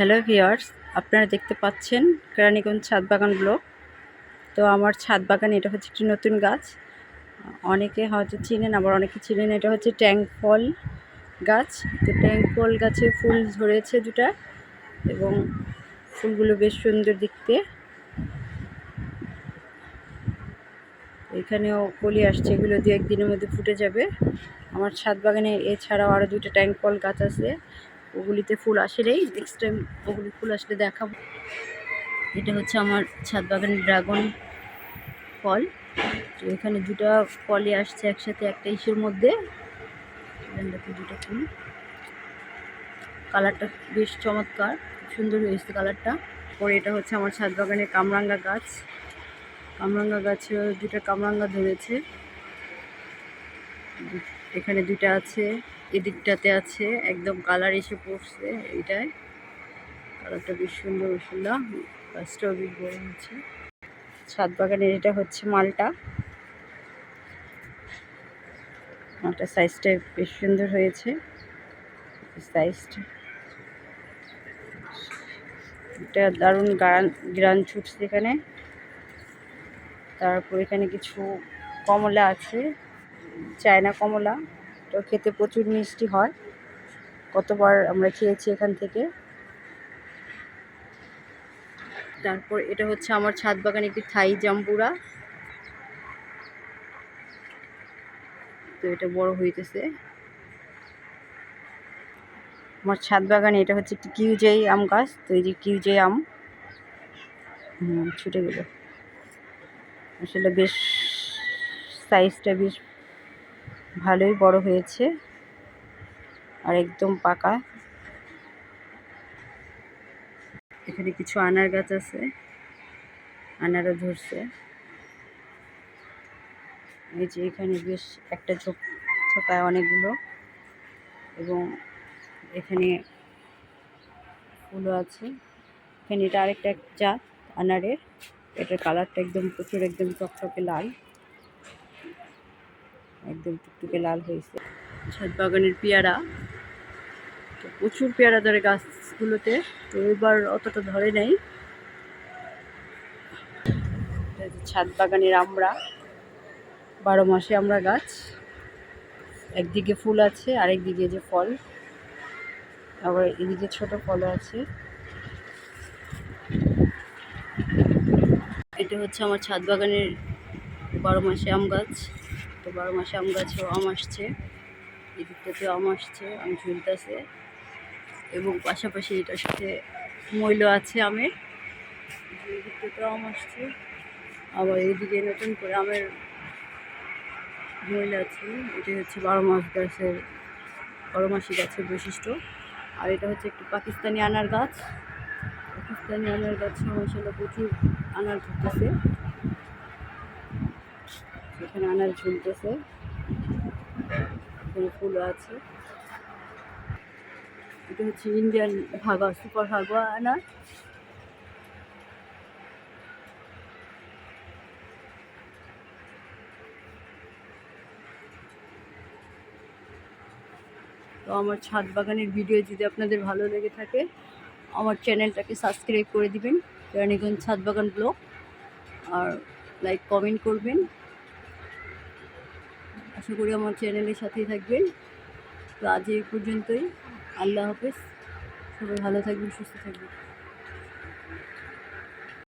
Hello viewers আপনারা দেখতে পাচ্ছেন কেরানীগঞ্জ ছাদ বাগান ব্লক। তো আমার ছাদ বাগান এটা হচ্ছে একটি নতুন গাছ। অনেকে হয়তো চিনেন, আবার অনেকে চিনেন, এটা হচ্ছে ট্যাঙ্ক ফল গাছ। তো ট্যাঙ্ক ফল গাছে ফুল ধরেছে দুটা এবং ফুলগুলো বেশ সুন্দর দেখতে। এখানেও কলি আসছে, এগুলো দু একদিনের মধ্যে ফুটে যাবে। আমার ছাদ বাগানে এছাড়াও আরও দুটো ট্যাঙ্ক ফল গাছ আছে। ওগুলিতে ফুল আসে নেই নেক্সট টাইম ওগুলি ফুল আসলে দেখাবো। এটা হচ্ছে আমার ছাদ বাগানের ড্রাগন ফল। তো এখানে দুটো ফলই আসছে একসাথে, একটা ইসের মধ্যে। দুটো ফুল। কালারটা বেশ চমৎকার সুন্দর হয়েছে কালারটা। পরে এটা হচ্ছে আমার ছাদ বাগানের কামরাঙ্গা গাছ। কামরাঙ্গা গাছে দুটো কামরাঙ্গা ধরেছে। এখানে দুটো আছে, এদিকটাতে আছে, একদম কালার এসে পড়ছে এইটায়। কালারটা বেশ সুন্দর বেশ বড় হচ্ছে ছাদ বাগানের এটা হচ্ছে মালটা। মালটা সাইজটা বেশ সুন্দর হয়েছে। সাইজটা দারুণ গ্রান ছুটছে এখানে। তারপর এখানে কিছু কমলা আছে। চায়না কমলা, তো খেতে প্রচুর মিষ্টি হয়। কতবার আমরা খেয়েছি এখান থেকে। তারপর এটা হচ্ছে আমার ছাদ বাগানে একটি থাই জাম্বুরা। তো এটা বড় হইতেছে। আমার ছাদ বাগানে এটা হচ্ছে একটি কিউজাই আম গাছ। তো এই যে কিউজাই আম। ছুটে গেল। আসলে বেশ সাইজটা বেশ ভালোই বড় হয়েছে আর একদম পাকা। এখানে কিছু আনার গাছ আছে, আনারও ধরছে। এই যে এখানে বেশ একটা ঝোপ, ঝোপায় অনেকগুলো। এবং এখানে ফুলও আছে। এখানে এটা আরেকটা জাত, আনারের। এটার কালারটা একদম প্রচুর, একদম চকচকে লাল। একদম টুকটুকে লাল হয়েছে। ছাদ বাগানের পেয়ারা। প্রচুর পেয়ারা ধরে গাছগুলোতে, তো এবার অতটা ধরে নেই। ছাদ বাগানের আমরা। বারো মাসে আমরা গাছ। একদিকে ফুল আছে, আরেকদিকে যে ফল। আবার এদিকে ছোট ফলও আছে। এটা হচ্ছে আমার ছাদ বাগানের বারো মাসে আম গাছ। তো বারো মাসে আম গাছেও আম আসছে এদিকটাতে আম আসছে, আম ঝুলতেছে এবং পাশাপাশি এটার সাথে মইল আছে আমের এই দিকটাতেও আম আসছে, আবার এইদিকে নতুন করে আমের মইল আছে এটি হচ্ছে বারো মাস গাছের, বারো মাসি গাছের বৈশিষ্ট্য। আর এটা হচ্ছে একটু পাকিস্তানি আনার গাছ, পাকিস্তানি আনার গাছে মশলা প্রচুর আনার ধরতেছে। এখানে আনার ঝুলতেছে। এখানে ফুলও আছে। এটা হচ্ছে ইন্ডিয়ান ভাগা সুপার ভাগা আনার তো আমার ছাদ বাগানের ভিডিও যদি আপনাদের ভালো লেগে থাকে, আমার চ্যানেলটাকে সাবস্ক্রাইব করে দিবেন। কেরানীগঞ্জ ছাদ বাগান ব্লগ। আর লাইক, কমেন্ট করবেন। আশা করি আমার চ্যানেলের সাথেই থাকবেন। তো আজ এই পর্যন্তই। আল্লাহ হাফেজ। সবাই ভালো থাকবেন, সুস্থ থাকবেন।